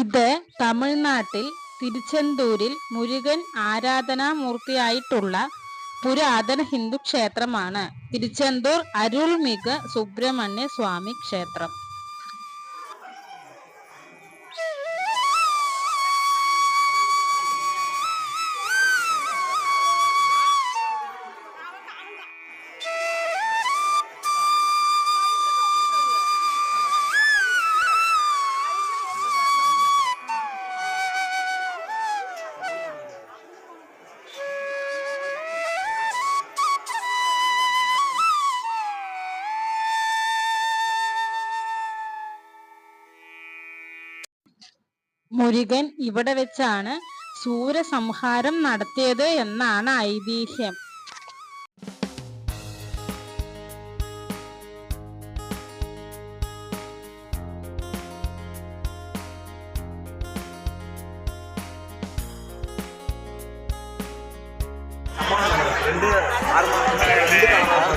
ഇത് തമിഴ്നാട്ടിൽ തിരുച്ചെന്തൂരിൽ മുരുകൻ ആരാധനാമൂർത്തിയായിട്ടുള്ള പുരാതന ഹിന്ദു ക്ഷേത്രമാണ് തിരുച്ചെന്തൂർ അരുൾമിക സുബ്രഹ്മണ്യ സ്വാമി ക്ഷേത്രം. മുരുകൻ ഇവിടെ വെച്ചാണ് സൂരസംഹാരം നടത്തിയത് എന്നാണ് ഐതിഹ്യം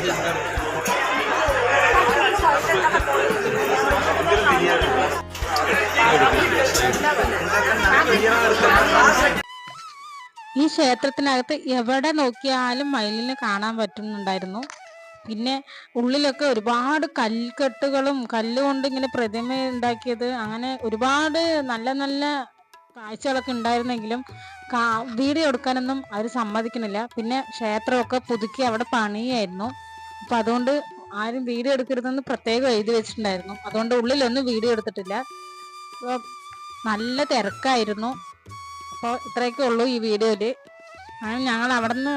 Yeah. ഈ ക്ഷേത്രത്തിനകത്ത് എവിടെ നോക്കിയാലും മയിലിനെ കാണാൻ പറ്റുന്നുണ്ടായിരുന്നു. പിന്നെ ഉള്ളിലൊക്കെ ഒരുപാട് കൽക്കെട്ടുകളും കല്ലുകൊണ്ട് ഇങ്ങനെ പ്രതിമ ഉണ്ടാക്കിയത്. അങ്ങനെ ഒരുപാട് നല്ല നല്ല കാഴ്ചകളൊക്കെ ഉണ്ടായിരുന്നെങ്കിലും വീഡിയോ എടുക്കാനൊന്നും അവർ സമ്മതിക്കുന്നില്ല. പിന്നെ ക്ഷേത്രമൊക്കെ പുതുക്കി അവിടെ പണിയായിരുന്നു. അപ്പൊ അതുകൊണ്ട് ആരും വീഡിയോ എടുക്കരുതെന്ന് പ്രത്യേകം എഴുതി വെച്ചിട്ടുണ്ടായിരുന്നു. അതുകൊണ്ട് ഉള്ളിലൊന്നും വീഡിയോ എടുത്തിട്ടില്ല. നല്ല തിരക്കായിരുന്നു. അപ്പോൾ ഇത്രയൊക്കെ ഉള്ളൂ ഈ വീഡിയോയിൽ. അങ്ങനെ ഞങ്ങൾ അവിടെ നിന്ന്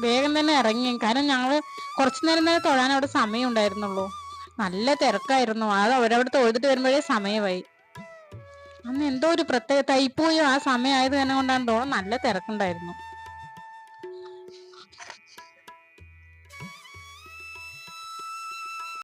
വേഗം തന്നെ ഇറങ്ങി. കാരണം ഞങ്ങൾ കുറച്ചു നേരം തന്നെ തൊഴാൻ അവിടെ സമയം ഉണ്ടായിരുന്നുള്ളൂ. നല്ല തിരക്കായിരുന്നു. അത് അവരവിടെ തൊഴുതിട്ട് വരുമ്പോഴേ സമയമായി. അന്ന് എന്തോ ഒരു പ്രത്യേക തൈപ്പോയോ ആ സമയമായത് തന്നെ കൊണ്ടാണ് തോന്നുന്നു നല്ല തിരക്കുണ്ടായിരുന്നു.